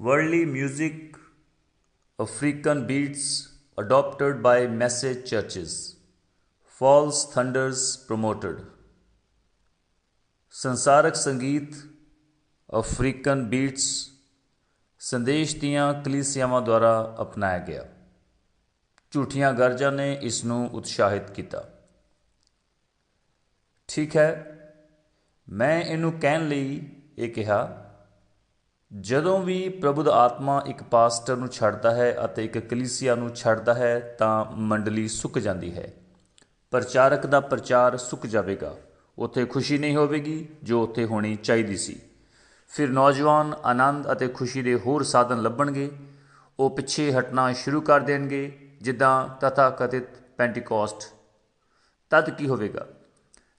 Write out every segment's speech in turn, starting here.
Worldly music, African beats adopted by message churches, false thunders promoted. ਸੰਸਾਰਕ ਸੰਗੀਤ African beats ਸੰਦੇਸ਼ ਦੀਆਂ ਕਲੀਸਿਆਵਾਂ ਦੁਆਰਾ ਅਪਣਾਇਆ ਗਿਆ ਝੂਠੀਆਂ ਗਰਜਾਂ ਨੇ ਇਸ ਨੂੰ ਉਤਸ਼ਾਹਿਤ ਕੀਤਾ ਠੀਕ ਹੈ ਮੈਂ ਇਹਨੂੰ ਕਹਿਣ ਲਈ ਇਹ ਕਿਹਾ ਜਦੋਂ ਵੀ ਪ੍ਰਭੂ ਦਾ ਆਤਮਾ ਇੱਕ ਪਾਸਟਰ ਨੂੰ ਛੱਡਦਾ ਹੈ ਅਤੇ ਇੱਕ ਕਲੀਸਿਆ ਨੂੰ ਛੱਡਦਾ ਹੈ, ਤਾਂ ਮੰਡਲੀ ਸੁੱਕ ਜਾਂਦੀ ਹੈ। ਪ੍ਰਚਾਰਕ ਦਾ ਪ੍ਰਚਾਰ ਸੁੱਕ ਜਾਵੇਗਾ। ਉੱਥੇ ਖੁਸ਼ੀ ਨਹੀਂ ਹੋਵੇਗੀ ਜੋ ਉੱਥੇ ਹੋਣੀ ਚਾਹੀਦੀ ਸੀ। ਫਿਰ ਨੌਜਵਾਨ ਆਨੰਦ ਅਤੇ ਖੁਸ਼ੀ ਦੇ ਹੋਰ ਸਾਧਨ ਲੱਭਣਗੇ। ਉਹ ਪਿੱਛੇ ਹਟਣਾ ਸ਼ੁਰੂ ਕਰ ਦੇਣਗੇ, ਜਿੱਦਾਂ ਤਥਾ ਕਥਿਤ ਪੈਂਟੀਕੋਸਟ। ਤਦ ਕੀ ਹੋਵੇਗਾ?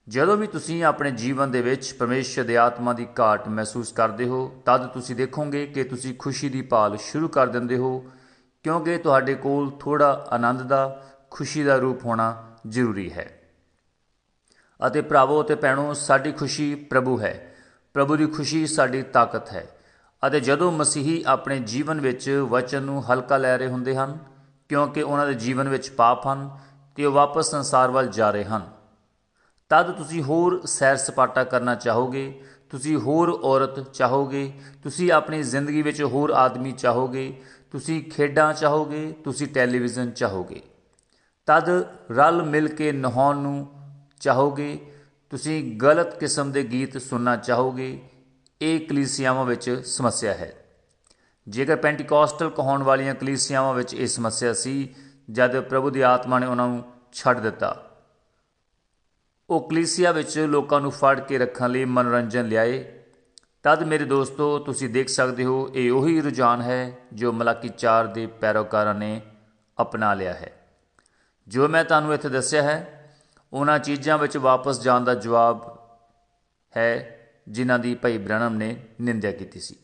ਜਦੋਂ ਵੀ ਤੁਸੀਂ ਆਪਣੇ ਜੀਵਨ ਦੇ ਵਿੱਚ ਪਰਮੇਸ਼ਰ ਦੇ ਆਤਮਾ ਦੀ ਘਾਟ ਮਹਿਸੂਸ ਕਰਦੇ ਹੋ, ਤਦ ਤੁਸੀਂ ਦੇਖੋਗੇ ਕਿ ਤੁਸੀਂ ਖੁਸ਼ੀ ਦੀ ਭਾਲ ਸ਼ੁਰੂ ਕਰ ਦਿੰਦੇ ਹੋ, ਕਿਉਂਕਿ ਤੁਹਾਡੇ ਕੋਲ ਥੋੜਾ ਆਨੰਦ ਦਾ, ਖੁਸ਼ੀ ਦਾ ਰੂਪ ਹੋਣਾ ਜ਼ਰੂਰੀ ਹੈ। ਅਤੇ ਭਰਾਵੋ ਅਤੇ ਭੈਣੋ, ਸਾਡੀ ਖੁਸ਼ੀ ਪ੍ਰਭੂ ਹੈ। ਪ੍ਰਭੂ ਦੀ ਖੁਸ਼ੀ ਸਾਡੀ ਤਾਕਤ ਹੈ। ਅਤੇ ਜਦੋਂ ਮਸੀਹੀ ਆਪਣੇ ਜੀਵਨ ਵਿੱਚ ਵਚਨ ਨੂੰ ਹਲਕਾ ਲੈ ਰਹੇ ਹੁੰਦੇ ਹਨ, ਕਿਉਂਕਿ ਉਹਨਾਂ ਦੇ ਜੀਵਨ ਵਿੱਚ ਪਾਪ ਹਨ, ਤੇ ਉਹ ਵਾਪਸ ਸੰਸਾਰ ਵੱਲ ਜਾ ਰਹੇ ਹਨ। ਤਦ ਤੁਸੀਂ ਹੋਰ ਸੈਰ ਸਪਾਟਾ ਕਰਨਾ ਚਾਹੋਗੇ, ਤੁਸੀਂ ਹੋਰ ਔਰਤ ਚਾਹੋਗੇ, ਤੁਸੀਂ ਆਪਣੀ ਜ਼ਿੰਦਗੀ ਵਿੱਚ ਹੋਰ ਆਦਮੀ ਚਾਹੋਗੇ, ਤੁਸੀਂ ਖੇਡਾਂ ਚਾਹੋਗੇ, ਤੁਸੀਂ ਟੈਲੀਵਿਜ਼ਨ ਚਾਹੋਗੇ। ਤਦ ਰਲ ਮਿਲ ਕੇ ਨਹਾਉਣ ਨੂੰ ਚਾਹੋਗੇ, ਤੁਸੀਂ ਗਲਤ ਕਿਸਮ ਦੇ ਗੀਤ ਸੁਣਨਾ ਚਾਹੋਗੇ, ਇਹ ਕਲੀਸਿਆਵਾਂ ਵਿੱਚ ਸਮੱਸਿਆ ਹੈ। ਜੇਕਰ ਪੈਂਟੀਕੋਸਟਲ ਕਹਾਉਣ ਵਾਲੀਆਂ ਕਲੀਸਿਆਵਾਂ ਵਿੱਚ ਇਹ ਸਮੱਸਿਆ ਸੀ, ਜਦ ਪ੍ਰਭੂ ਦੀ ਆਤਮਾ ਨੇ ਉਹਨਾਂ ਨੂੰ ਛੱਡ ਦਿੱਤਾ ਉਹ ਕਲੀਸਿਆ ਵਿੱਚ ਲੋਕਾਂ ਨੂੰ ਫੜ ਕੇ ਰੱਖਣ ਲਈ ਮਨੋਰੰਜਨ ਲਿਆਏ। ਤਦ ਮੇਰੇ ਦੋਸਤੋ, ਤੁਸੀਂ ਦੇਖ ਸਕਦੇ ਹੋ, ਇਹ ਉਹੀ ਰੁਝਾਨ ਹੈ ਜੋ ਮਲਾਕੀ 4 ਦੇ ਪੈਰੋਕਾਰਾਂ ਨੇ ਅਪਣਾ ਲਿਆ ਹੈ। ਜੋ ਮੈਂ ਤੁਹਾਨੂੰ ਇੱਥੇ ਦੱਸਿਆ ਹੈ, ਉਹਨਾਂ ਚੀਜ਼ਾਂ ਵਿੱਚ ਵਾਪਸ ਜਾਣ ਦਾ ਜਵਾਬ ਹੈ ਜਿਨ੍ਹਾਂ ਦੀ ਭਾਈ ਬ੍ਰਹਮ ਨੇ ਨਿੰਦਿਆ ਕੀਤੀ ਸੀ।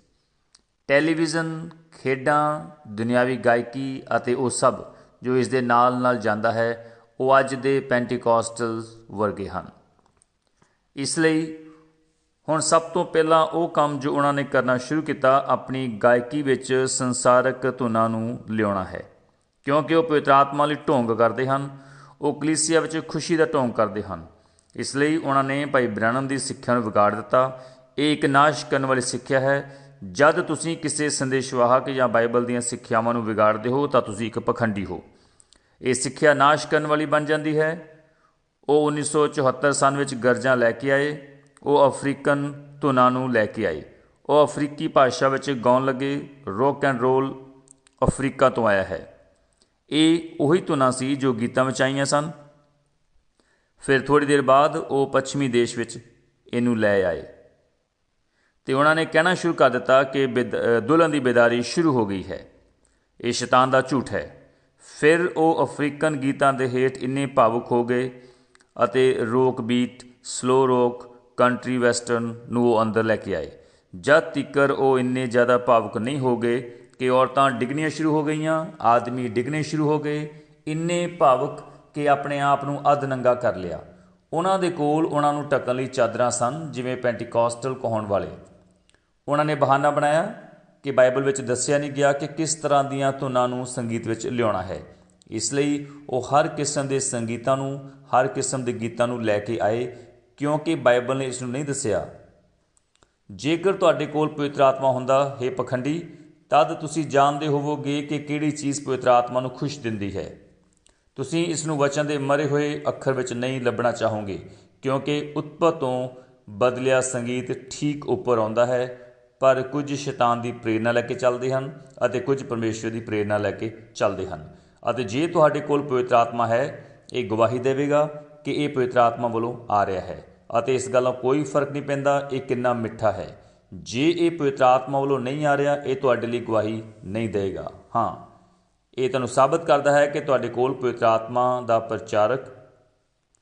ਟੈਲੀਵਿਜ਼ਨ, ਖੇਡਾਂ, ਦੁਨਿਆਵੀ ਗਾਇਕੀ ਅਤੇ ਉਹ ਸਭ ਜੋ ਇਸ ਦੇ ਨਾਲ ਨਾਲ ਜਾਂਦਾ ਹੈ ਉਹ ਅੱਜ ਦੇ ਪੈਂਟੀਕੋਸਟਲ ਵਰਗੇ ਹਨ। ਇਸ ਲਈ ਹੁਣ ਸਭ ਤੋਂ ਪਹਿਲਾਂ ਉਹ ਕੰਮ ਜੋ ਉਹਨਾਂ ਨੇ ਕਰਨਾ ਸ਼ੁਰੂ ਕੀਤਾ, ਆਪਣੀ ਗਾਇਕੀ ਵਿੱਚ ਸੰਸਾਰਕ ਧੁਨਾਂ ਨੂੰ ਲਿਆਉਣਾ ਹੈ। ਕਿਉਂਕਿ ਉਹ ਪਵਿੱਤਰ ਆਤਮਾ ਲਈ ਢੋਂਗ ਕਰਦੇ ਹਨ, ਉਹ ਕਲੀਸਿਆ ਵਿੱਚ ਖੁਸ਼ੀ ਦਾ ਢੋਂਗ ਕਰਦੇ ਹਨ। ਇਸ ਲਈ ਉਹਨਾਂ ਨੇ ਭਾਈ ਬ੍ਰਹਨਮ ਦੀ ਸਿੱਖਿਆ ਨੂੰ ਵਿਗਾੜ ਦਿੱਤਾ। ਇਹ ਇੱਕ ਨਾਸ਼ ਕਰਨ ਵਾਲੀ ਸਿੱਖਿਆ ਹੈ। ਜਦ ਤੁਸੀਂ ਕਿਸੇ ਸੰਦੇਸ਼ਵਾਹਕ ਜਾਂ ਬਾਈਬਲ ਦੀਆਂ ਸਿੱਖਿਆਵਾਂ ਨੂੰ ਵਿਗਾੜਦੇ ਹੋ, ਤਾਂ ਤੁਸੀਂ ਇੱਕ ਪਖੰਡੀ ਹੋ। ਇਹ ਸਿੱਖਿਆ ਨਾਸ਼ ਕਰਨ ਵਾਲੀ ਬਣ ਜਾਂਦੀ ਹੈ। ਉਹ 1974 ਸਨ ਵਿੱਚ ਗਰਜਾਂ ਲੈ ਕੇ ਆਏ। ਉਹ ਅਫਰੀਕਨ ਧੁਨਾਂ ਨੂੰ ਲੈ ਕੇ ਆਏ। ਉਹ ਅਫਰੀਕੀ ਭਾਸ਼ਾ ਵਿੱਚ ਗਾਉਣ ਲੱਗੇ ਰੌਕ ਐਂਡ ਰੋਲ ਅਫਰੀਕਾ ਤੋਂ ਆਇਆ ਹੈ। ਇਹ ਉਹੀ ਧੁਨਾਂ ਸੀ ਜੋ ਗੀਤਾਂ ਵਿੱਚ ਆਈਆਂ ਸਨ। ਫਿਰ ਥੋੜੀ ਦੇਰ ਬਾਅਦ ਉਹ ਪੱਛਮੀ ਦੇਸ਼ ਵਿੱਚ ਇਹਨੂੰ ਲੈ ਆਏ। ਤੇ ਉਹਨਾਂ ਨੇ ਕਹਿਣਾ ਸ਼ੁਰੂ ਕਰ ਦਿੱਤਾ ਕਿ ਦੁਲਹਨ ਦੀ ਬੇਦਾਰੀ ਸ਼ੁਰੂ ਹੋ ਗਈ ਹੈ। ਇਹ ਸ਼ੈਤਾਨ ਦਾ ਝੂਠ ਹੈ। ਫਿਰ ਉਹ ਅਫਰੀਕਨ ਗੀਤਾਂ ਦੇ ਹੇਠ ਇੰਨੇ ਭਾਵੁਕ ਹੋ ਗਏ ਅਤੇ rock beat slow rock, country western ਨੂੰ ਉਹ ਅੰਦਰ ਲੈ ਕੇ ਆਏ। ਜਦ ਤੀਕਰ ਉਹ ਇੰਨੇ ਜ਼ਿਆਦਾ ਭਾਵੁਕ ਨਹੀਂ ਹੋ ਗਏ ਕਿ ਔਰਤਾਂ ਡਿੱਗਣੀਆਂ ਸ਼ੁਰੂ ਹੋ ਗਈਆਂ, ਆਦਮੀ ਡਿੱਗਣੇ ਸ਼ੁਰੂ ਹੋ ਗਏ, ਇੰਨੇ ਭਾਵੁਕ ਕਿ ਆਪਣੇ ਆਪ ਨੂੰ ਅਧ ਨੰਗਾ ਕਰ ਲਿਆ। ਉਹਨਾਂ ਦੇ ਕੋਲ ਉਹਨਾਂ ਨੂੰ ਟੱਕਣ ਲਈ ਚਾਦਰਾਂ ਸਨ, ਜਿਵੇਂ ਪੈਂਟੀਕੋਸਟਲ ਕਹਾਉਣ ਵਾਲੇ। ਉਹਨਾਂ ਨੇ ਬਹਾਨਾ ਬਣਾਇਆ ਕਿ ਬਾਈਬਲ ਵਿੱਚ ਦੱਸਿਆ ਨਹੀਂ ਗਿਆ ਕਿ ਕਿਸ ਤਰ੍ਹਾਂ ਦੀਆਂ ਧੁਨਾਂ ਨੂੰ ਸੰਗੀਤ ਵਿੱਚ ਲਿਆਉਣਾ ਹੈ। ਇਸ ਲਈ ਉਹ ਹਰ ਕਿਸਮ ਦੇ ਸੰਗੀਤਾਂ ਨੂੰ, ਹਰ ਕਿਸਮ ਦੇ ਗੀਤਾਂ ਨੂੰ ਲੈ ਕੇ ਆਏ, ਕਿਉਂਕਿ ਬਾਈਬਲ ਨੇ ਇਸ ਨੂੰ ਨਹੀਂ ਦੱਸਿਆ। ਜੇਕਰ ਤੁਹਾਡੇ ਕੋਲ ਪਵਿੱਤਰ ਆਤਮਾ ਹੁੰਦਾ, ਹੈ ਪਖੰਡੀ, ਤਦ ਤੁਸੀਂ ਜਾਣਦੇ ਹੋਵੋਗੇ ਕਿ ਕਿਹੜੀ ਚੀਜ਼ ਪਵਿੱਤਰ ਆਤਮਾ ਨੂੰ ਖੁਸ਼ ਦਿੰਦੀ ਹੈ। ਤੁਸੀਂ ਇਸ ਨੂੰ ਵਚਨ ਦੇ ਮਰੇ ਹੋਏ ਅੱਖਰ ਵਿੱਚ ਨਹੀਂ ਲੱਭਣਾ ਚਾਹੋਗੇ, ਕਿਉਂਕਿ ਉਤਪਤ ਤੋਂ ਬਦਲਿਆ ਸੰਗੀਤ ਠੀਕ ਉੱਪਰ ਆਉਂਦਾ ਹੈ ਪਰ ਕੁਝ ਸ਼ੈਤਾਨ ਦੀ ਪ੍ਰੇਰਣਾ ਲੈ ਕੇ ਚੱਲਦੇ ਹਨ ਅਤੇ ਕੁਝ ਪਰਮੇਸ਼ਰ ਦੀ ਪ੍ਰੇਰਣਾ ਲੈ ਕੇ ਚੱਲਦੇ ਹਨ। ਅਤੇ ਜੇ ਤੁਹਾਡੇ ਕੋਲ ਪਵਿੱਤਰ ਆਤਮਾ ਹੈ, ਇਹ ਗਵਾਹੀ ਦੇਵੇਗਾ ਕਿ ਇਹ ਪਵਿੱਤਰ ਆਤਮਾ ਵੱਲੋਂ ਆ ਰਿਹਾ ਹੈ। ਅਤੇ ਇਸ ਗੱਲ ਨਾਲ ਕੋਈ ਫ਼ਰਕ ਨਹੀਂ ਪੈਂਦਾ, ਇਹ ਕਿੰਨਾ ਮਿੱਠਾ ਹੈ। ਜੇ ਇਹ ਪਵਿੱਤਰ ਆਤਮਾ ਵੱਲੋਂ ਨਹੀਂ ਆ ਰਿਹਾ, ਇਹ ਤੁਹਾਡੇ ਲਈ ਗਵਾਹੀ ਨਹੀਂ ਦੇਵੇਗਾ। ਹਾਂ, ਇਹ ਤੁਹਾਨੂੰ ਸਾਬਤ ਕਰਦਾ ਹੈ ਕਿ ਤੁਹਾਡੇ ਕੋਲ ਪਵਿੱਤਰ ਆਤਮਾ ਦਾ ਪ੍ਰਚਾਰਕ,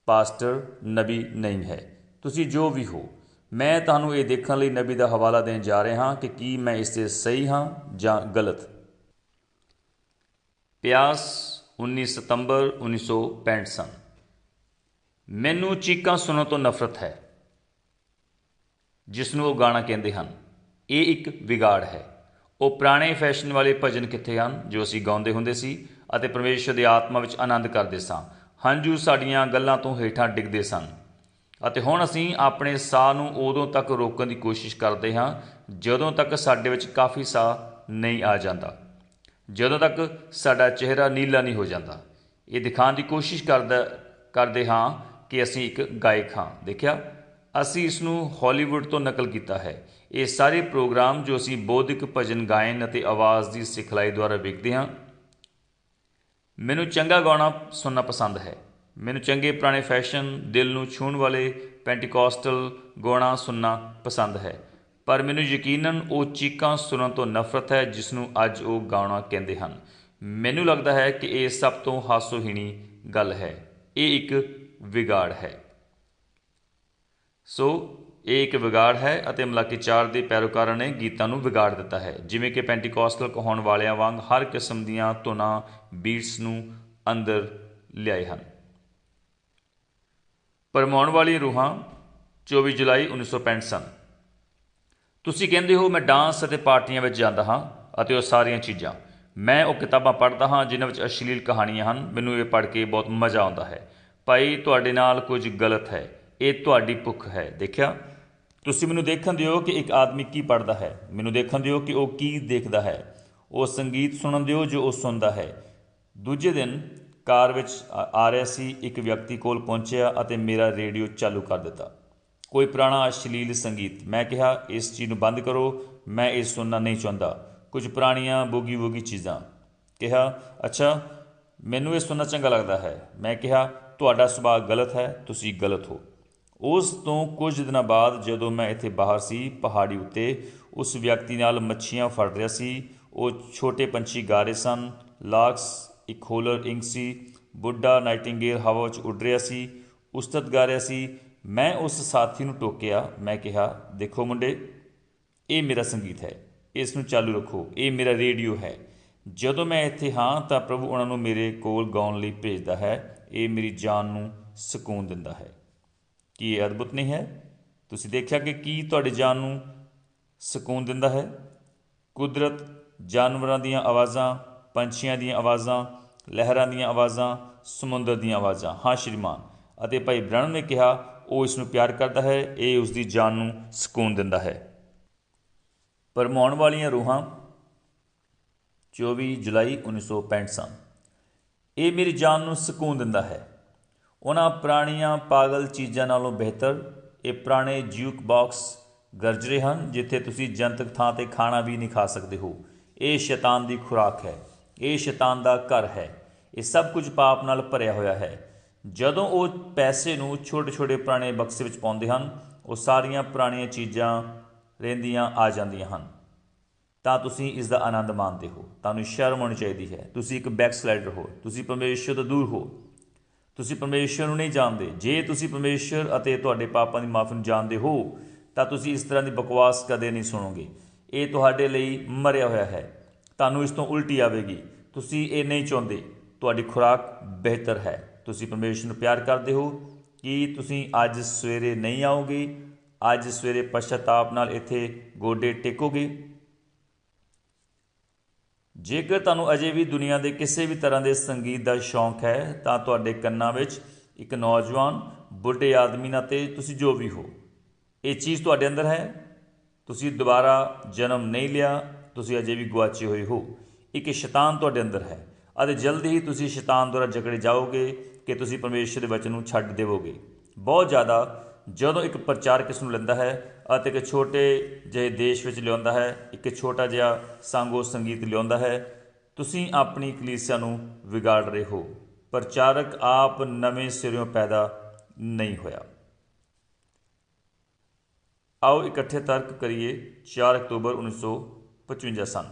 ਪਾਸਟਰ ਨਬੀ ਨਹੀਂ ਹੈ। ਤੁਸੀਂ ਜੋ ਵੀ ਹੋ ਮੈਂ ਤੁਹਾਨੂੰ ਇਹ ਦੇਖਣ ਲਈ ਨਬੀ ਦਾ ਹਵਾਲਾ ਦੇਣ ਜਾ ਰਿਹਾ ਹਾਂ ਕਿ ਕੀ ਮੈਂ ਇਸ ਤੇ ਸਹੀ ਹਾਂ ਜਾਂ ਗਲਤ। ਪਿਆਸ 19 ਸਤੰਬਰ 1965 ਸਨ। ਮੈਨੂੰ ਚੀਕਾਂ ਸੁਣਨ ਤੋਂ ਨਫ਼ਰਤ ਹੈ। ਜਿਸ ਨੂੰ ਉਹ ਗਾਣਾ ਕਹਿੰਦੇ ਹਨ, ਇਹ ਇੱਕ ਵਿਗਾੜ ਹੈ। ਉਹ ਪੁਰਾਣੇ ਫੈਸ਼ਨ ਵਾਲੇ ਭਜਨ ਕਿੱਥੇ ਹਨ ਜੋ ਅਸੀਂ ਗਾਉਂਦੇ ਹੁੰਦੇ ਸੀ ਅਤੇ ਪਰਮੇਸ਼ਰ ਦੀ ਆਤਮਾ ਵਿੱਚ ਆਨੰਦ ਕਰਦੇ ਸਾਂ। ਹੰਝੂ ਸਾਡੀਆਂ ਗੱਲਾਂ ਤੋਂ ਹੇਠਾਂ ਡਿੱਗਦੇ ਸਨ। ਅਤੇ ਹੁਣ ਅਸੀਂ ਆਪਣੇ ਸਾਹ ਨੂੰ ਉਦੋਂ ਤੱਕ ਰੋਕਣ ਦੀ ਕੋਸ਼ਿਸ਼ ਕਰਦੇ ਹਾਂ, ਜਦੋਂ ਤੱਕ ਸਾਡੇ ਵਿੱਚ ਕਾਫੀ ਸਾਹ ਨਹੀਂ ਆ ਜਾਂਦਾ। ਜਦੋਂ ਤੱਕ ਸਾਡਾ ਚਿਹਰਾ ਨੀਲਾ ਨਹੀਂ ਹੋ ਜਾਂਦਾ। ਇਹ ਦਿਖਾਉਣ ਦੀ ਕੋਸ਼ਿਸ਼ ਕਰਦਾ, ਕਰਦੇ ਹਾਂ ਕਿ ਅਸੀਂ ਇੱਕ ਗਾਇਕ ਹਾਂ। ਦੇਖਿਆ? ਅਸੀਂ ਇਸ ਨੂੰ ਹਾਲੀਵੁੱਡ ਤੋਂ ਨਕਲ ਕੀਤਾ ਹੈ। ਇਹ ਸਾਰੇ ਪ੍ਰੋਗਰਾਮ ਜੋ ਅਸੀਂ ਬੌਧਿਕ ਭਜਨ ਗਾਇਨ ਅਤੇ ਆਵਾਜ਼ ਦੀ ਸਿਖਲਾਈ ਦੁਆਰਾ ਵੇਖਦੇ ਹਾਂ, ਮੈਨੂੰ ਚੰਗਾ ਗਾਉਣਾ ਸੁਣਨਾ ਪਸੰਦ ਹੈ। ਮੈਨੂੰ ਚੰਗੇ ਪੁਰਾਣੇ ਫੈਸ਼ਨ, ਦਿਲ ਨੂੰ ਛੂਹਣ ਵਾਲੇ ਪੈਂਟੀਕੋਸਟਲ ਗਾਉਣਾ ਸੁਣਨਾ ਪਸੰਦ ਹੈ। ਪਰ ਮੈਨੂੰ ਯਕੀਨਨ ਉਹ ਚੀਕਾਂ ਸੁਣਨ ਤੋਂ ਨਫ਼ਰਤ ਹੈ ਜਿਸ ਨੂੰ ਅੱਜ ਉਹ ਗਾਉਣਾ ਕਹਿੰਦੇ ਹਨ। ਮੈਨੂੰ ਲੱਗਦਾ ਹੈ ਕਿ ਇਹ ਸਭ ਤੋਂ ਹਾਸੋਹੀਣੀ ਗੱਲ ਹੈ। ਇਹ ਇੱਕ ਵਿਗਾੜ ਹੈ। ਸੋ, ਇਹ ਇੱਕ ਵਿਗਾੜ ਹੈ ਅਤੇ ਮਲਾਕੀ 4 ਦੇ ਪੈਰੋਕਾਰਾਂ ਨੇ ਗੀਤਾਂ ਨੂੰ ਵਿਗਾੜ ਦਿੱਤਾ ਹੈ। ਜਿਵੇਂ ਕਿ ਪੈਂਟੀਕੋਸਟਲ ਕਹਾਉਣ ਵਾਲਿਆਂ ਵਾਂਗ ਹਰ ਕਿਸਮ ਦੀਆਂ ਧੁਨਾਂ, ਬੀਟਸ ਨੂੰ ਅੰਦਰ ਲਿਆਏ ਹਨ। ਪਰਮਾਉਣ ਵਾਲੀ ਰੂਹਾਂ 24 ਜੁਲਾਈ 1965 ਸਨ। ਤੁਸੀਂ ਕਹਿੰਦੇ ਹੋ, ਮੈਂ ਡਾਂਸ ਅਤੇ ਪਾਰਟੀਆਂ ਵਿੱਚ ਜਾਂਦਾ ਹਾਂ ਅਤੇ ਉਹ ਸਾਰੀਆਂ ਚੀਜ਼ਾਂ। ਮੈਂ ਉਹ ਕਿਤਾਬਾਂ ਪੜ੍ਹਦਾ ਹਾਂ ਜਿਨ੍ਹਾਂ ਵਿੱਚ ਅਸ਼ਲੀਲ ਕਹਾਣੀਆਂ ਹਨ। ਮੈਨੂੰ ਇਹ ਪੜ੍ਹ ਕੇ ਬਹੁਤ ਮਜ਼ਾ ਆਉਂਦਾ ਹੈ। ਭਾਈ, ਤੁਹਾਡੇ ਨਾਲ ਕੁਝ ਗਲਤ ਹੈ। ਇਹ ਤੁਹਾਡੀ ਭੁੱਖ ਹੈ। ਦੇਖਿਆ? ਤੁਸੀਂ ਮੈਨੂੰ ਦੇਖਣ ਦਿਓ ਕਿ ਇੱਕ ਆਦਮੀ ਕੀ ਪੜ੍ਹਦਾ ਹੈ। ਮੈਨੂੰ ਦੇਖਣ ਦਿਓ ਕਿ ਉਹ ਕੀ ਦੇਖਦਾ ਹੈ। ਉਹ ਸੰਗੀਤ ਸੁਣਨ ਦਿਓ ਜੋ ਉਹ ਸੁਣਦਾ ਹੈ। ਦੂਜੇ ਦਿਨ ਕਾਰ ਵਿੱਚ ਆ ਰਿਹਾ ਸੀ, ਇੱਕ ਵਿਅਕਤੀ ਕੋਲ ਪਹੁੰਚਿਆ ਅਤੇ ਮੇਰਾ ਰੇਡੀਓ ਚਾਲੂ ਕਰ ਦਿੱਤਾ। ਕੋਈ ਪੁਰਾਣਾ ਅਸ਼ਲੀਲ ਸੰਗੀਤ। ਮੈਂ ਕਿਹਾ, ਇਸ ਚੀਜ਼ ਨੂੰ ਬੰਦ ਕਰੋ, ਮੈਂ ਇਹ ਸੁਣਨਾ ਨਹੀਂ ਚਾਹੁੰਦਾ। ਕੁਝ ਪੁਰਾਣੀਆਂ ਬੋਗੀ ਬੋਗੀ ਚੀਜ਼ਾਂ। ਕਿਹਾ, ਅੱਛਾ, ਮੈਨੂੰ ਇਹ ਸੁਣਨਾ ਚੰਗਾ ਲੱਗਦਾ ਹੈ। ਮੈਂ ਕਿਹਾ, ਤੁਹਾਡਾ ਸੁਭਾਅ ਗਲਤ ਹੈ, ਤੁਸੀਂ ਗਲਤ ਹੋ। ਉਸ ਤੋਂ ਕੁਝ ਦਿਨਾਂ ਬਾਅਦ ਜਦੋਂ ਮੈਂ ਇੱਥੇ ਬਾਹਰ ਸੀ, ਪਹਾੜੀ ਉੱਤੇ, ਉਸ ਵਿਅਕਤੀ ਨਾਲ ਮੱਛੀਆਂ ਫੜ ਰਿਹਾ ਸੀ। ਉਹ ਛੋਟੇ ਪੰਛੀ ਗਾ ਰਹੇ ਸਨ। ਲਾਕਸ ਇੱਕ ਹੋਲਰ ਇੰਕ ਸੀ, ਬੁੱਢਾ ਨਾਈਟਿੰਗੇਲ ਹਵਾ ਵਿੱਚ ਉੱਡ ਰਿਹਾ ਸੀ, ਉਸਤਤ ਗਾ ਰਿਹਾ ਸੀ, ਮੈਂ ਉਸ ਸਾਥੀ ਨੂੰ ਟੋਕਿਆ, ਮੈਂ ਕਿਹਾ, ਦੇਖੋ ਮੁੰਡੇ, ਇਹ ਮੇਰਾ ਸੰਗੀਤ ਹੈ, ਇਸ ਨੂੰ ਚਾਲੂ ਰੱਖੋ, ਇਹ ਮੇਰਾ ਰੇਡੀਓ ਹੈ। ਜਦੋਂ ਮੈਂ ਇੱਥੇ ਹਾਂ, ਤਾਂ ਪ੍ਰਭੂ ਉਹਨਾਂ ਨੂੰ ਮੇਰੇ ਕੋਲ ਗਾਉਣ ਲਈ ਭੇਜਦਾ ਹੈ, ਇਹ ਮੇਰੀ ਜਾਨ ਨੂੰ ਸਕੂਨ ਦਿੰਦਾ ਹੈ। ਕੀ ਇਹ ਅਦਭੁਤ ਨਹੀਂ ਹੈ? ਤੁਸੀਂ ਦੇਖਿਆ ਕਿ ਕੀ ਤੁਹਾਡੀ ਜਾਨ ਨੂੰ ਸਕੂਨ ਦਿੰਦਾ ਹੈ? ਕੁਦਰਤ ਜਾਨਵਰਾਂ ਦੀਆਂ ਆਵਾਜ਼ਾਂ ਪੰਛੀਆਂ ਦੀਆਂ ਆਵਾਜ਼ਾਂ, ਲਹਿਰਾਂ ਦੀਆਂ ਆਵਾਜ਼ਾਂ, ਸਮੁੰਦਰ ਦੀਆਂ ਆਵਾਜ਼ਾਂ। ਹਾਂ, ਸ਼੍ਰੀਮਾਨ। ਅਤੇ ਭਾਈ ਬ੍ਰਹਮ ਨੇ ਕਿਹਾ, ਉਹ ਇਸ ਨੂੰ ਪਿਆਰ ਕਰਦਾ ਹੈ, ਇਹ ਉਸ ਦੀ ਜਾਨ ਨੂੰ ਸਕੂਨ ਦਿੰਦਾ ਹੈ। ਪਰਮਾਉਣ ਵਾਲੀਆਂ ਰੂਹਾਂ 24 ਜੁਲਾਈ 1965 ਸਨ। ਇਹ ਮੇਰੀ ਜਾਨ ਨੂੰ ਸਕੂਨ ਦਿੰਦਾ ਹੈ। ਉਹਨਾਂ ਪੁਰਾਣੀਆਂ ਪਾਗਲ ਚੀਜ਼ਾਂ ਨਾਲੋਂ ਬਿਹਤਰ ਇਹ ਪੁਰਾਣੇ ਜਿਊਕ ਬਾਕਸ ਗਰਜਰੇ ਹਨ, ਜਿੱਥੇ ਤੁਸੀਂ ਜਨਤਕ ਥਾਂ ਤੇ ਖਾਣਾ ਵੀ ਨਹੀਂ ਖਾ ਸਕਦੇ ਹੋ। ਇਹ ਸ਼ੈਤਾਨ ਦੀ ਖੁਰਾਕ ਹੈ। ਇਹ ਸ਼ੈਤਾਨ ਦਾ ਘਰ ਹੈ। ਇਹ ਸਭ ਕੁਝ ਪਾਪ ਨਾਲ ਭਰਿਆ ਹੋਇਆ ਹੈ। ਜਦੋਂ ਉਹ ਪੈਸੇ ਨੂੰ ਛੋਟੇ ਛੋਟੇ ਪੁਰਾਣੇ ਬਕਸੇ ਵਿੱਚ ਪਾਉਂਦੇ ਹਨ, ਉਹ ਸਾਰੀਆਂ ਪੁਰਾਣੀਆਂ ਚੀਜ਼ਾਂ ਰਹਿੰਦੀਆਂ ਆ ਜਾਂਦੀਆਂ ਹਨ। ਤਾਂ ਤੁਸੀਂ ਇਸ ਦਾ ਆਨੰਦ ਮਾਣਦੇ ਹੋ। ਤੁਹਾਨੂੰ ਸ਼ਰਮ ਹੋਣੀ ਚਾਹੀਦੀ ਹੈ। ਤੁਸੀਂ ਇੱਕ ਬੈਕਸਲਾਈਡਰ ਹੋ। ਤੁਸੀਂ ਪਰਮੇਸ਼ਰ ਤੋਂ ਦੂਰ ਹੋ। ਤੁਸੀਂ ਪਰਮੇਸ਼ਰ ਨੂੰ ਨਹੀਂ ਜਾਣਦੇ। ਜੇ ਤੁਸੀਂ ਪਰਮੇਸ਼ਰ ਅਤੇ ਤੁਹਾਡੇ ਪਾਪਾਂ ਦੀ ਮਾਫੀ ਨੂੰ ਜਾਣਦੇ ਹੋ, ਤਾਂ ਤੁਸੀਂ ਇਸ ਤਰ੍ਹਾਂ ਦੀ ਬਕਵਾਸ ਕਦੇ ਨਹੀਂ ਸੁਣੋਗੇ। ਇਹ ਤੁਹਾਡੇ ਲਈ ਮਰਿਆ ਹੋਇਆ ਹੈ। ਤੁਹਾਨੂੰ ਇਸ ਤੋਂ ਉਲਟੀ ਆਵੇਗੀ। ਤੁਸੀਂ ਇਹ ਨਹੀਂ ਚਾਹੁੰਦੇ। ਤੁਹਾਡੀ ਖੁਰਾਕ ਬਿਹਤਰ ਹੈ। ਤੁਸੀਂ ਪਰਮੇਸ਼ਰ ਨੂੰ ਪਿਆਰ ਕਰਦੇ ਹੋ ਕਿ ਤੁਸੀਂ ਅੱਜ ਸਵੇਰੇ ਨਹੀਂ ਆਓਗੇ। ਅੱਜ ਸਵੇਰੇ ਪਛਤਾਪ ਨਾਲ ਇੱਥੇ ਗੋਡੇ ਟੇਕੋਗੇ। ਜੇਕਰ ਤੁਹਾਨੂੰ ਅਜੇ ਵੀ ਦੁਨੀਆ ਦੇ ਕਿਸੇ ਵੀ ਤਰ੍ਹਾਂ ਦੇ ਸੰਗੀਤ ਦਾ ਸ਼ੌਂਕ ਹੈ, ਤਾਂ ਤੁਹਾਡੇ ਕੰਨਾਂ ਵਿੱਚ ਇੱਕ ਨੌਜਵਾਨ, ਬੁੱਢੇ ਆਦਮੀ ਨਾਲ ਤੇ ਤੁਸੀਂ ਜੋ ਵੀ ਹੋ, ਇਹ ਚੀਜ਼ ਤੁਹਾਡੇ ਅੰਦਰ ਹੈ। ਤੁਸੀਂ ਦੁਬਾਰਾ ਜਨਮ ਨਹੀਂ ਲਿਆ। ਤੁਸੀਂ ਅਜੇ ਵੀ ਗੁਆਚੇ ਹੋਏ ਹੋ। ਇੱਕ ਸ਼ੈਤਾਨ ਤੁਹਾਡੇ ਅੰਦਰ ਹੈ। ਅਤੇ ਜਲਦੀ ਹੀ ਤੁਸੀਂ ਸ਼ੈਤਾਨ ਦੁਆਰਾ ਜਕੜੇ ਜਾਓਗੇ ਕਿ ਤੁਸੀਂ ਪਰਮੇਸ਼ਰ ਦੇ ਵਚਨ ਨੂੰ ਛੱਡ ਦੇਵੋਗੇ। ਬਹੁਤ ਜ਼ਿਆਦਾ ਜਦੋਂ ਇੱਕ ਪ੍ਰਚਾਰਕ ਇਸ ਨੂੰ ਲੈਂਦਾ ਹੈ ਅਤੇ ਇੱਕ ਛੋਟੇ ਜਿਹੇ ਦੇਸ਼ ਵਿੱਚ ਲਿਆਉਂਦਾ ਹੈ, ਇੱਕ ਛੋਟਾ ਜਿਹਾ ਸੰਗੋ ਸੰਗੀਤ ਲਿਆਉਂਦਾ ਹੈ, ਤੁਸੀਂ ਆਪਣੀ ਕਲੀਸਿਆ ਨੂੰ ਵਿਗਾੜ ਰਹੇ ਹੋ। ਪ੍ਰਚਾਰਕ ਆਪ ਨਵੇਂ ਸਿਰਿਓਂ ਪੈਦਾ ਨਹੀਂ ਹੋਇਆ। ਆਓ ਇਕੱਠੇ ਤਰਕ ਕਰੀਏ 4 ਅਕਤੂਬਰ 1955 ਸਨ।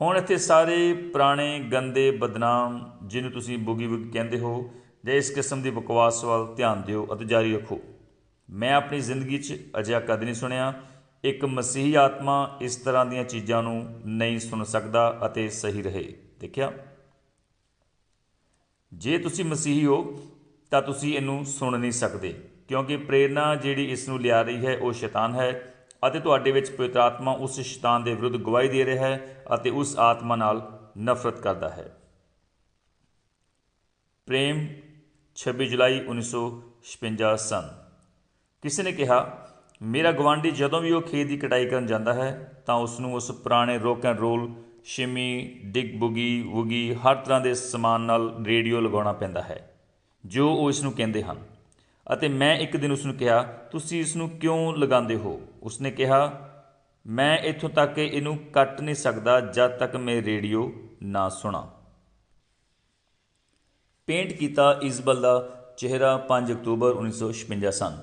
ਹੁਣ ਇੱਥੇ ਸਾਰੇ ਪੁਰਾਣੇ, ਗੰਦੇ ਬਦਨਾਮ, ਜਿਹਨੂੰ ਤੁਸੀਂ ਬੁਗੀ ਬੁਗੀ ਕਹਿੰਦੇ ਹੋ, ਜੇ ਇਸ ਕਿਸਮ ਦੀ ਬਕਵਾਸ ਵੱਲ ਧਿਆਨ ਦਿਓ ਅਤੇ ਜਾਰੀ ਰੱਖੋ। ਮੈਂ ਆਪਣੀ ਜ਼ਿੰਦਗੀ 'ਚ ਅਜਿਹਾ ਕਦੇ ਨਹੀਂ ਸੁਣਿਆ। ਇੱਕ ਮਸੀਹੀ ਆਤਮਾ ਇਸ ਤਰ੍ਹਾਂ ਦੀਆਂ ਚੀਜ਼ਾਂ ਨੂੰ ਨਹੀਂ ਸੁਣ ਸਕਦਾ ਅਤੇ ਸਹੀ ਰਹੇ। ਦੇਖਿਆ? ਜੇ ਤੁਸੀਂ ਮਸੀਹੀ ਹੋ, ਤਾਂ ਤੁਸੀਂ ਇਹਨੂੰ ਸੁਣ ਨਹੀਂ ਸਕਦੇ, ਕਿਉਂਕਿ ਪ੍ਰੇਰਣਾ ਜਿਹੜੀ ਇਸ ਨੂੰ ਲਿਆ ਰਹੀ ਹੈ, ਉਹ ਸ਼ੈਤਾਨ ਹੈ। ਅਤੇ ਤੁਹਾਡੇ ਵਿੱਚ ਪਵਿੱਤਰ ਆਤਮਾ ਉਸ ਸ਼ੈਤਾਨ ਦੇ ਵਿਰੁੱਧ ਗਵਾਹੀ ਦੇ ਰਿਹਾ ਹੈ ਅਤੇ ਉਸ ਆਤਮਾ ਨਾਲ ਨਫ਼ਰਤ ਕਰਦਾ ਹੈ। ਪ੍ਰੇਮ 26 ਜੁਲਾਈ 1956 ਸਨ। ਕਿਸੇ ਨੇ ਕਿਹਾ, ਮੇਰਾ ਗਵਾਂਢੀ ਜਦੋਂ ਵੀ ਉਹ ਖੇਤ ਦੀ ਕਟਾਈ ਕਰਨ ਜਾਂਦਾ ਹੈ, ਤਾਂ ਉਸ ਨੂੰ ਉਸ ਪੁਰਾਣੇ ਰੋਕ ਐਂਡ ਰੋਲ ਸ਼ਿਮੀ, ਡਿਗ ਬੁਗੀ, ਵੁਗੀ ਹਰ ਤਰ੍ਹਾਂ ਦੇ ਸਮਾਨ ਨਾਲ ਰੇਡੀਓ ਲਗਾਉਣਾ ਪੈਂਦਾ ਹੈ, ਜੋ ਉਹ ਇਸ ਨੂੰ ਕਹਿੰਦੇ ਹਨ। ਅਤੇ ਮੈਂ ਇੱਕ ਦਿਨ ਉਸ ਨੂੰ ਕਿਹਾ, ਤੁਸੀਂ ਇਸ ਨੂੰ ਕਿਉਂ ਲਗਾਉਂਦੇ ਹੋ? ਉਸਨੇ ਕਿਹਾ, ਮੈਂ ਇੱਥੋਂ ਤੱਕ ਕਿ ਇਹਨੂੰ ਕੱਟ ਨਹੀਂ ਸਕਦਾ ਜਦ ਤੱਕ ਮੈਂ ਰੇਡੀਓ ਨਾ ਸੁਣਾ। ਪੇਂਟ ਕੀਤਾ ਇਜ਼ਬਲ ਦਾ ਚਿਹਰਾ 5 ਅਕਤੂਬਰ 1956 ਸਨ।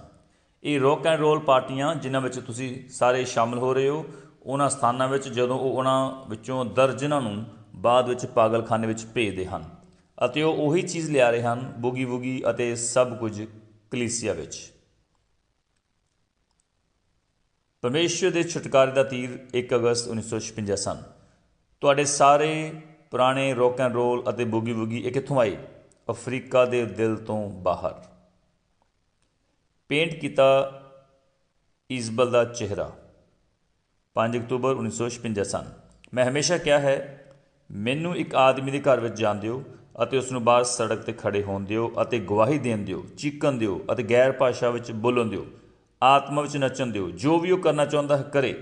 ਇਹ ਰੌਕ ਐਂਡ ਰੋਲ ਪਾਰਟੀਆਂ ਜਿਨ੍ਹਾਂ ਵਿੱਚ ਤੁਸੀਂ ਸਾਰੇ ਸ਼ਾਮਲ ਹੋ ਰਹੇ ਹੋ, ਉਹਨਾਂ ਸਥਾਨਾਂ ਵਿੱਚ ਜਦੋਂ ਉਹ ਉਹਨਾਂ ਵਿੱਚੋਂ ਦਰਜਨਾਂ ਨੂੰ ਬਾਅਦ ਵਿੱਚ ਪਾਗਲਖਾਨੇ ਵਿੱਚ ਭੇਜਦੇ ਹਨ ਅਤੇ ਉਹ ਉਹੀ ਚੀਜ਼ ਲਿਆ ਰਹੇ ਹਨ, ਬੁਗੀ ਵੁਗੀ ਅਤੇ ਸਭ ਕੁਝ ਕਲੀਸਿਆ ਵਿੱਚ। ਪਰਮੇਸ਼ਰ ਦੇ ਛੁਟਕਾਰੇ ਦਾ ਤੀਰ 1 ਅਗਸਤ 1956 ਸਨ। ਤੁਹਾਡੇ ਸਾਰੇ ਪੁਰਾਣੇ ਰੌਕ ਐਂਡ ਰੋਲ ਅਤੇ ਬੁਗੀ ਵੁਗੀ ਇਹ ਕਿੱਥੋਂ ਆਏ? ਅਫਰੀਕਾ ਦੇ ਦਿਲ ਤੋਂ ਬਾਹਰ। ਪੇਂਟ ਕੀਤਾ ਇਜ਼ਬਲ ਦਾ ਚਿਹਰਾ। 5 ਅਕਤੂਬਰ 1956 ਸਨ। ਮੈਂ ਹਮੇਸ਼ਾ ਕਿਹਾ ਹੈ, ਮੈਨੂੰ ਇੱਕ ਆਦਮੀ ਦੇ ਘਰ ਵਿੱਚ ਜਾਣ ਦਿਓ ਅਤੇ ਉਸ ਨੂੰ ਬਾਹਰ ਸੜਕ ਤੇ ਖੜੇ ਹੋਣ ਦਿਓ ਅਤੇ ਗਵਾਹੀ ਦੇਣ ਦਿਓ, ਚੀਕਣ ਦਿਓ ਅਤੇ ਗੈਰ ਭਾਸ਼ਾ ਵਿੱਚ ਬੋਲਣ ਦਿਓ, ਆਤਮਾ ਵਿੱਚ ਨੱਚਣ ਦਿਓ, ਜੋ ਵੀ ਉਹ ਕਰਨਾ ਚਾਹੁੰਦਾ ਹੈ ਕਰੇ।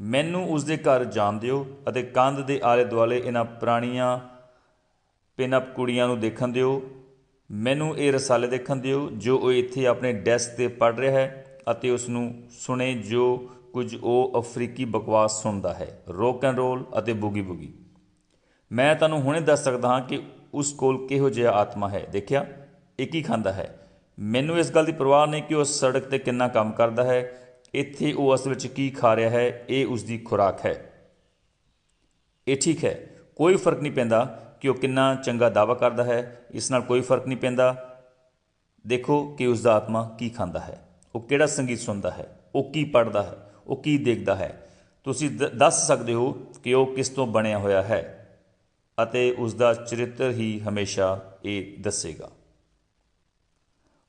ਮੈਨੂੰ ਉਸ ਦੇ ਘਰ ਜਾਣ ਦਿਓ ਅਤੇ ਕੰਧ ਦੇ ਆਲੇ ਦੁਆਲੇ ਇਹਨਾਂ ਪੁਰਾਣੀਆਂ ਪਿਨਅਪ ਕੁੜੀਆਂ ਨੂੰ ਦੇਖਣ ਦਿਓ। ਮੈਨੂੰ ਇਹ ਰਸਾਲੇ ਦੇਖਣ ਦਿਓ ਜੋ ਉਹ ਇੱਥੇ ਆਪਣੇ ਡੈਸਕ ਤੇ ਪੜ ਰਿਹਾ ਹੈ ਅਤੇ ਉਸ ਨੂੰ ਸੁਣੇ ਜੋ ਕੁਝ ਉਹ ਅਫਰੀਕੀ ਬਕਵਾਸ ਸੁਣਦਾ ਹੈ। ਰੋਕ ਐਂਡ ਰੋਲ ਅਤੇ ਬੂਗੀ ਬੂਗੀ ਮੈਂ ਤੁਹਾਨੂੰ ਹੁਣੇ ਦੱਸ ਸਕਦਾ ਹਾਂ ਕਿ ਉਸ ਕੋਲ ਕਿਹੋ ਜਿਹਾ ਆਤਮਾ ਹੈ ਦੇਖਿਆ ਇੱਕ ਹੀ ਖਾਂਦਾ ਹੈ ਮੈਨੂੰ ਇਸ ਗੱਲ ਦੀ ਪਰਵਾਹ ਨਹੀਂ ਕਿ ਉਹ ਸੜਕ ਤੇ ਕਿੰਨਾ ਕੰਮ ਕਰਦਾ ਹੈ ਇੱਥੇ ਉਹ ਅਸਲ ਵਿੱਚ ਕੀ ਖਾ ਰਿਹਾ ਹੈ ਇਹ ਉਸ ਦੀ ਖੁਰਾਕ ਹੈ ਇਹ ਠੀਕ ਹੈ ਕੋਈ ਫ਼ਰਕ ਨਹੀਂ ਪੈਂਦਾ ਕਿ ਉਹ ਕਿੰਨਾ ਚੰਗਾ ਦਾਵਾ ਕਰਦਾ ਹੈ ਇਸ ਨਾਲ ਕੋਈ ਫ਼ਰਕ ਨਹੀਂ ਪੈਂਦਾ ਦੇਖੋ ਕਿ ਉਸ ਦਾ ਆਤਮਾ ਕੀ ਖਾਂਦਾ ਹੈ ਉਹ ਕਿਹੜਾ ਸੰਗੀਤ ਸੁਣਦਾ ਹੈ ਉਹ ਕੀ ਪੜ੍ਹਦਾ ਹੈ ਉਹ ਕੀ ਦੇਖਦਾ ਹੈ ਤੁਸੀਂ ਦ- ਦੱਸ ਸਕਦੇ ਹੋ ਕਿ ਉਹ ਕਿਸ ਤੋਂ ਬਣਿਆ ਹੋਇਆ ਹੈ ਅਤੇ ਉਸ ਦਾ ਚਰਿੱਤਰ ਹੀ ਹਮੇਸ਼ਾ ਇਹ ਦੱਸੇਗਾ।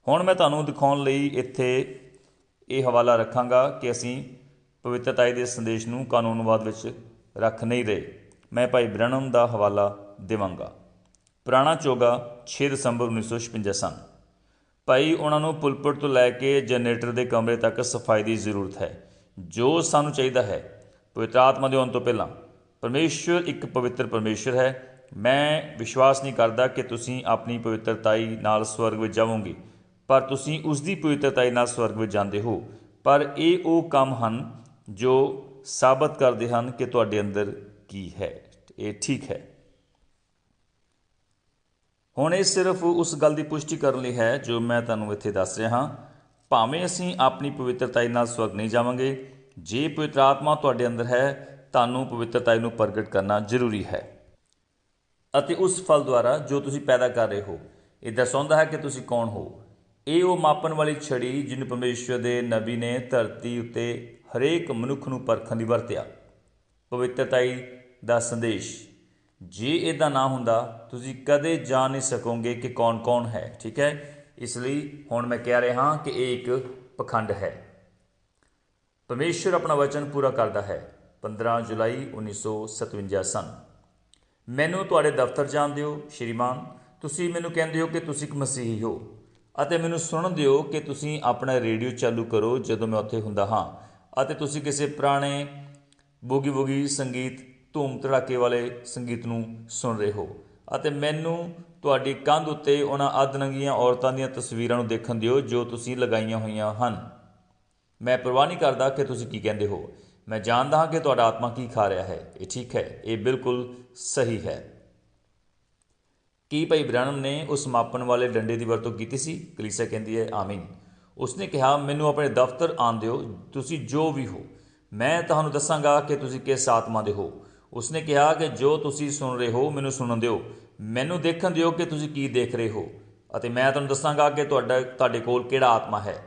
ਹੁਣ ਮੈਂ ਤੁਹਾਨੂੰ ਦਿਖਾਉਣ ਲਈ ਇੱਥੇ ਇਹ ਹਵਾਲਾ ਰੱਖਾਂਗਾ ਕਿ ਅਸੀਂ ਪਵਿੱਤਰਤਾਈ ਦੇ ਸੰਦੇਸ਼ ਨੂੰ ਕਾਨੂੰਨਵਾਦ ਵਿੱਚ ਰੱਖ ਨਹੀਂ ਰਹੇ। ਮੈਂ ਭਾਈ ਬ੍ਰਣਮ ਦਾ ਹਵਾਲਾ ਦੇਵਾਂਗਾ। ਪੁਰਾਣਾ ਚੋਗਾ 6 ਦਸੰਬਰ 1956 ਸਨ। ਭਾਈ, ਉਹਨਾਂ ਨੂੰ ਪੁਲਪਟ ਤੋਂ ਲੈ ਕੇ ਜਨਰੇਟਰ ਦੇ ਕਮਰੇ ਤੱਕ ਸਫ਼ਾਈ ਦੀ ਜ਼ਰੂਰਤ ਹੈ। ਜੋ ਸਾਨੂੰ ਚਾਹੀਦਾ ਹੈ, ਪਵਿੱਤਰ ਆਤਮਾ ਦੇ ਆਉਣ ਤੋਂ ਪਹਿਲਾਂ ਪਰਮੇਸ਼ਵਰ ਇੱਕ ਪਵਿੱਤਰ ਪਰਮੇਸ਼ਵਰ ਹੈ। ਮੈਂ ਵਿਸ਼ਵਾਸ ਨਹੀਂ ਕਰਦਾ ਕਿ ਤੁਸੀਂ ਆਪਣੀ ਪਵਿੱਤਰਤਾਈ ਨਾਲ ਸਵਰਗ ਵਿੱਚ ਜਾਵੋਗੇ, ਪਰ ਤੁਸੀਂ ਉਸ ਦੀ ਪਵਿੱਤਰਤਾਈ ਨਾਲ ਸਵਰਗ ਵਿੱਚ ਜਾਂਦੇ ਹੋ। ਪਰ ਇਹ ਉਹ ਕੰਮ ਹਨ ਜੋ ਸਾਬਤ ਕਰਦੇ ਹਨ ਕਿ ਤੁਹਾਡੇ ਅੰਦਰ ਕੀ ਹੈ। ਇਹ ਠੀਕ ਹੈ। ਹੁਣ ਇਹ ਸਿਰਫ ਉਸ ਗੱਲ ਦੀ ਪੁਸ਼ਟੀ ਕਰਨ ਲਈ ਹੈ ਜੋ ਮੈਂ ਤੁਹਾਨੂੰ ਇੱਥੇ ਦੱਸ ਰਿਹਾ ਹਾਂ। ਭਾਵੇਂ ਅਸੀਂ ਆਪਣੀ ਪਵਿੱਤਰਤਾਈ ਨਾਲ ਸਵਰਗ ਨਹੀਂ ਜਾਵਾਂਗੇ, ਜੇ ਪਵਿੱਤਰ ਆਤਮਾ ਤੁਹਾਡੇ ਅੰਦਰ ਹੈ ਤੁਹਾਨੂੰ ਪਵਿੱਤਰਤਾਈ ਨੂੰ ਪ੍ਰਗਟ ਕਰਨਾ ਜ਼ਰੂਰੀ ਹੈ। ਅਤੇ ਉਸ ਫਲ ਦੁਆਰਾ ਜੋ ਤੁਸੀਂ ਪੈਦਾ ਕਰ ਰਹੇ ਹੋ, ਇਹ ਦਰਸਾਉਂਦਾ ਹੈ ਕਿ ਤੁਸੀਂ ਕੌਣ ਹੋ। ਇਹ ਉਹ ਮਾਪਣ ਵਾਲੀ ਛੜੀ ਜਿਹਨੂੰ ਪਰਮੇਸ਼ਵਰ ਦੇ ਨਬੀ ਨੇ ਧਰਤੀ ਉੱਤੇ ਹਰੇਕ ਮਨੁੱਖ ਨੂੰ ਪਰਖਣ ਦੀ ਵਰਤਿਆ। ਪਵਿੱਤਰਤਾਈ ਦਾ ਸੰਦੇਸ਼, ਜੇ ਇਹਦਾ ਨਾ ਹੁੰਦਾ, ਤੁਸੀਂ ਕਦੇ ਜਾਣ ਨਹੀਂ ਸਕੋਗੇ ਕਿ ਕੌਣ-ਕੌਣ ਹੈ, ਠੀਕ ਹੈ? ਇਸ ਲਈ ਹੁਣ ਮੈਂ ਕਹਿ ਰਿਹਾ ਹਾਂ ਕਿ ਇਹ ਇੱਕ ਪਖੰਡ ਹੈ। ਪਰਮੇਸ਼ਰ ਆਪਣਾ ਵਚਨ ਪੂਰਾ ਕਰਦਾ ਹੈ। 15 ਜੁਲਾਈ 1957 ਸਨ। ਮੈਨੂੰ ਤੁਹਾਡੇ ਦਫ਼ਤਰ ਜਾਣ ਦਿਓ, ਸ਼੍ਰੀਮਾਨ। ਤੁਸੀਂ ਮੈਨੂੰ ਕਹਿੰਦੇ ਹੋ ਕਿ ਤੁਸੀਂ ਇੱਕ ਮਸੀਹੀ ਹੋ ਅਤੇ ਮੈਨੂੰ ਸੁਣਨ ਦਿਓ ਕਿ ਤੁਸੀਂ ਆਪਣਾ ਰੇਡੀਓ ਚਾਲੂ ਕਰੋ ਜਦੋਂ ਮੈਂ ਉੱਥੇ ਹੁੰਦਾ ਹਾਂ ਅਤੇ ਤੁਸੀਂ ਕਿਸੇ ਪੁਰਾਣੇ ਬੋਗੀ ਬੋਗੀ ਸੰਗੀਤ ਧੂਮ ਧੜਾਕੇ ਵਾਲੇ ਸੰਗੀਤ ਨੂੰ ਸੁਣ ਰਹੇ ਹੋ ਅਤੇ ਮੈਨੂੰ ਤੁਹਾਡੀ ਕੰਧ ਉੱਤੇ ਉਹਨਾਂ ਅਧਨੰਗੀਆਂ ਔਰਤਾਂ ਦੀਆਂ ਤਸਵੀਰਾਂ ਨੂੰ ਦੇਖਣ ਦਿਓ ਜੋ ਤੁਸੀਂ ਲਗਾਈਆਂ ਹੋਈਆਂ ਹਨ। ਮੈਂ ਪਰਵਾਹ ਨਹੀਂ ਕਰਦਾ ਕਿ ਤੁਸੀਂ ਕੀ ਕਹਿੰਦੇ ਹੋ। ਮੈਂ ਜਾਣਦਾ ਹਾਂ ਕਿ ਤੁਹਾਡਾ ਆਤਮਾ ਕੀ ਖਾ ਰਿਹਾ ਹੈ। ਇਹ ਠੀਕ ਹੈ, ਇਹ ਬਿਲਕੁਲ ਸਹੀ ਹੈ। ਕੀ ਭਾਈ ਬ੍ਰਹਣਮ ਨੇ ਉਸ ਮਾਪਣ ਵਾਲੇ ਡੰਡੇ ਦੀ ਵਰਤੋਂ ਕੀਤੀ ਸੀ? ਕਲੀਸਾ ਕਹਿੰਦੀ ਹੈ, ਆਮੀਨ। ਉਸਨੇ ਕਿਹਾ, ਮੈਨੂੰ ਆਪਣੇ ਦਫ਼ਤਰ ਆਣ ਦਿਓ, ਤੁਸੀਂ ਜੋ ਵੀ ਹੋ। ਮੈਂ ਤੁਹਾਨੂੰ ਦੱਸਾਂਗਾ ਕਿ ਤੁਸੀਂ ਕਿਸ ਆਤਮਾ ਦੇ ਹੋ। ਉਸਨੇ ਕਿਹਾ ਕਿ ਜੋ ਤੁਸੀਂ ਸੁਣ ਰਹੇ ਹੋ, ਮੈਨੂੰ ਸੁਣਨ ਦਿਓ। ਮੈਨੂੰ ਦੇਖਣ ਦਿਓ ਕਿ ਤੁਸੀਂ ਕੀ ਦੇਖ ਰਹੇ ਹੋ। ਅਤੇ ਮੈਂ ਤੁਹਾਨੂੰ ਦੱਸਾਂਗਾ ਕਿ ਤੁਹਾਡਾ, ਤੁਹਾਡੇ ਕੋਲ ਕਿਹੜਾ ਆਤਮਾ ਹੈ।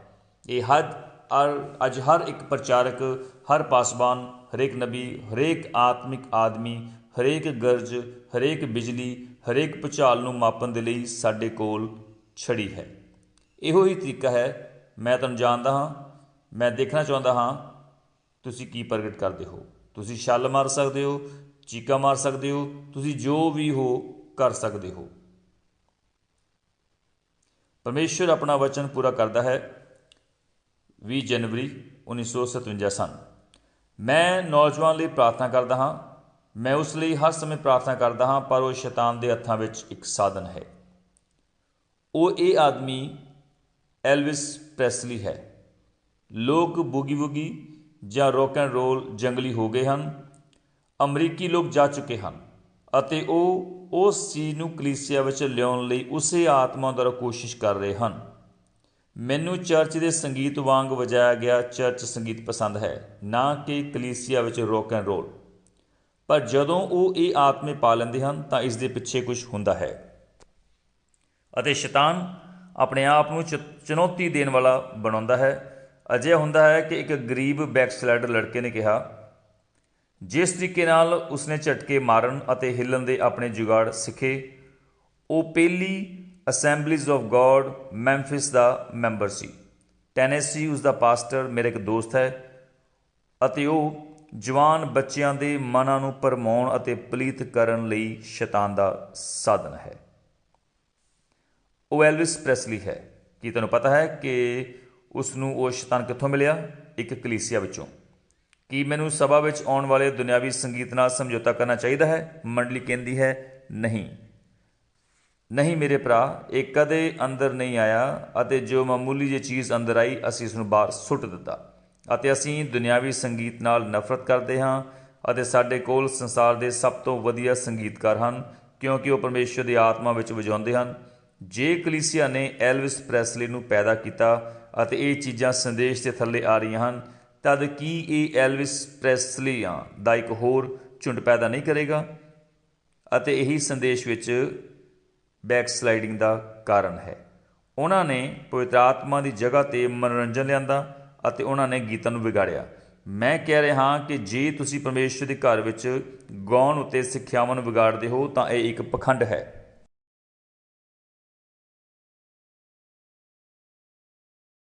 ਇਹ ਹੱਦ ਅਰ ਅੱਜ ਹਰ ਇੱਕ ਪ੍ਰਚਾਰਕ, ਹਰ ਪਾਸਬਾਨ, ਹਰੇਕ ਨਬੀ, ਹਰੇਕ ਆਤਮਿਕ ਆਦਮੀ, ਹਰੇਕ ਗਰਜ, ਹਰੇਕ ਬਿਜਲੀ, ਹਰੇਕ ਭੁਚਾਲ ਨੂੰ ਮਾਪਣ ਦੇ ਲਈ ਸਾਡੇ ਕੋਲ ਛੜੀ ਹੈ। ਇਹੋ ਹੀ ਤਰੀਕਾ ਹੈ, ਮੈਂ ਤੁਹਾਨੂੰ ਜਾਣਦਾ ਹਾਂ, ਮੈਂ ਦੇਖਣਾ ਚਾਹੁੰਦਾ ਹਾਂ, ਤੁਸੀਂ ਕੀ ਪ੍ਰਗਟ ਕਰਦੇ ਹੋ? ਤੁਸੀਂ ਛੱਲ ਮਾਰ ਸਕਦੇ ਹੋ, ਚੀਕਾ ਮਾਰ ਸਕਦੇ ਹੋ, ਤੁਸੀਂ ਜੋ ਵੀ ਹੋ ਕਰ ਸਕਦੇ ਹੋ। ਪਰਮੇਸ਼ਰ ਆਪਣਾ ਵਚਨ ਪੂਰਾ ਕਰਦਾ ਹੈ 20 ਜਨਵਰੀ 1957 ਸਨ। ਮੈਂ ਨੌਜਵਾਨ ਲਈ ਪ੍ਰਾਰਥਨਾ ਕਰਦਾ ਹਾਂ। ਮੈਂ ਉਸ ਲਈ ਹਰ ਸਮੇਂ ਪ੍ਰਾਰਥਨਾ ਕਰਦਾ ਹਾਂ, ਪਰ ਉਹ ਸ਼ੈਤਾਨ ਦੇ ਹੱਥਾਂ ਵਿੱਚ ਇੱਕ ਸਾਧਨ ਹੈ। ਉਹ ਇਹ ਆਦਮੀ ਐਲਵਿਸ ਪ੍ਰੈਸਲੀ ਹੈ। ਲੋਕ ਬੂਗੀ ਬੂਗੀ ਜਾਂ ਰੌਕ ਐਂਡ ਰੋਲ ਜੰਗਲੀ ਹੋ ਗਏ ਹਨ। ਅਮਰੀਕੀ ਲੋਕ ਜਾ ਚੁੱਕੇ ਹਨ ਅਤੇ ਉਹ ਉਸ ਚੀਜ਼ ਨੂੰ ਕਲੀਸਿਆ ਵਿੱਚ ਲਿਆਉਣ ਲਈ ਉਸੇ ਆਤਮਾ ਦੁਆਰਾ ਕੋਸ਼ਿਸ਼ ਕਰ ਰਹੇ ਹਨ। ਮੈਨੂੰ ਚਰਚ ਦੇ ਸੰਗੀਤ ਵਾਂਗ ਵਜਾਇਆ ਗਿਆ ਚਰਚ ਸੰਗੀਤ ਪਸੰਦ ਹੈ, ਨਾ ਕਿ ਕਲੀਸਿਆ ਵਿੱਚ ਰੌਕ ਐਂਡ ਰੋਲ ਪਰ ਜਦੋਂ ਉਹ ਇਹ ਆਤਮੇ ਪਾ ਲੈਂਦੇ ਹਨ, ਤਾਂ ਇਸ ਦੇ ਪਿੱਛੇ ਕੁਝ ਹੁੰਦਾ ਹੈ। ਅਤੇ ਸ਼ੈਤਾਨ ਆਪਣੇ ਆਪ ਨੂੰ ਚੁਣੌਤੀ ਦੇਣ ਵਾਲਾ ਬਣਾਉਂਦਾ ਹੈ। ਅਜਿਹਾ ਹੁੰਦਾ ਹੈ ਕਿ ਇੱਕ ਗਰੀਬ ਬੈਕਸਲਾਈਡਰ ਲੜਕੇ ਨੇ ਕਿਹਾ, ਜਿਸ ਤਰੀਕੇ ਨਾਲ ਉਸਨੇ ਝਟਕੇ ਮਾਰਨ ਅਤੇ ਹਿੱਲਣ ਦੇ ਆਪਣੇ ਜੁਗਾੜ ਸਿੱਖੇ, ਉਹ ਪਹਿਲੀ ਅਸੈਂਬਲੀਜ਼ ਆਫ ਗੋਡ ਮੈਂਫਿਸ ਦਾ ਮੈਂਬਰ ਸੀ। ਟੈਨੇਸੀ ਉਸ ਦਾ ਪਾਸਟਰ ਮੇਰੇ ਇੱਕ ਦੋਸਤ ਹੈ। ਅਤੇ ਉਹ ਜਵਾਨ ਬੱਚਿਆਂ ਦੇ ਮਨਾਂ ਨੂੰ ਭਰਮਾਉਣ ਅਤੇ ਪਲੀਤ ਕਰਨ ਲਈ ਸ਼ੈਤਾਨ ਦਾ ਸਾਧਨ ਹੈ। ਉਹ ਐਲਵਿਸ ਪ੍ਰੈਸਲੀ ਹੈ। ਕੀ ਤੁਹਾਨੂੰ ਪਤਾ ਹੈ ਕਿ ਉਸ ਨੂੰ ਉਹ ਸ਼ੈਤਾਨ ਕਿੱਥੋਂ ਮਿਲਿਆ? ਇੱਕ ਕਲੀਸਿਆ ਵਿੱਚੋਂ। ਕੀ ਮੈਨੂੰ ਸਭਾ ਵਿੱਚ ਆਉਣ ਵਾਲੇ ਦੁਨਿਆਵੀ ਸੰਗੀਤ ਨਾਲ ਸਮਝੌਤਾ ਕਰਨਾ ਚਾਹੀਦਾ ਹੈ? ਮੰਡਲੀ ਕਹਿੰਦੀ ਹੈ, ਨਹੀਂ। ਨਹੀਂ ਮੇਰੇ ਭਰਾ, ਇਹ ਕਦੇ ਅੰਦਰ ਨਹੀਂ ਆਇਆ ਅਤੇ ਜੋ ਮਾਮੂਲੀ ਜਿਹੀ ਚੀਜ਼ ਅੰਦਰ ਆਈ, ਅਸੀਂ ਇਸ ਨੂੰ ਬਾਹਰ ਸੁੱਟ ਦਿੱਤਾ। ਅਤੇ ਅਸੀਂ ਦੁਨਿਆਵੀ ਸੰਗੀਤ ਨਾਲ ਨਫ਼ਰਤ ਕਰਦੇ ਹਾਂ ਅਤੇ ਸਾਡੇ ਕੋਲ ਸੰਸਾਰ ਦੇ ਸਭ ਤੋਂ ਵਧੀਆ ਸੰਗੀਤਕਾਰ ਹਨ, ਕਿਉਂਕਿ ਉਹ ਪਰਮੇਸ਼ਰ ਦੀ ਆਤਮਾ ਵਿੱਚ ਵਜਾਉਂਦੇ ਹਨ। ਜੇ ਕਲੀਸਿਆ ਨੇ ਐਲਵਿਸ ਪ੍ਰੈਸਲੀ ਨੂੰ ਪੈਦਾ ਕੀਤਾ ਅਤੇ ਇਹ ਚੀਜ਼ਾਂ ਸੰਦੇਸ਼ ਦੇ ਥੱਲੇ ਆ ਰਹੀਆਂ ਹਨ, ਤਦ ਕੀ ਇਹ ਐਲਵਿਸ ਪ੍ਰੈਸਲੀਆਂ ਦਾ ਇੱਕ ਹੋਰ ਝੁੰਡ ਪੈਦਾ ਨਹੀਂ ਕਰੇਗਾ? ਅਤੇ ਇਹੀ ਸੰਦੇਸ਼ ਵਿੱਚ ਬੈਕਸਲਾਈਡਿੰਗ ਦਾ ਕਾਰਨ ਹੈ। ਉਹਨਾਂ ਨੇ ਪਵਿੱਤਰ ਆਤਮਾ ਦੀ ਜਗ੍ਹਾ ਤੇ ਮਨੋਰੰਜਨ ਲਿਆਂਦਾ ਅਤੇ ਉਹਨਾਂ ਨੇ ਗੀਤਾਂ ਨੂੰ ਵਿਗਾੜਿਆ। ਮੈਂ ਕਹਿ ਰਿਹਾ ਹਾਂ ਕਿ ਜੇ ਤੁਸੀਂ ਪਰਮੇਸ਼ਰ ਦੇ ਘਰ ਵਿੱਚ ਗਾਉਣ ਉਤੇ ਸਿੱਖਿਆਵਾਂ ਨੂੰ ਵਿਗਾੜਦੇ ਹੋ ਤਾਂ ਇਹ ਇੱਕ ਪਖੰਡ ਹੈ।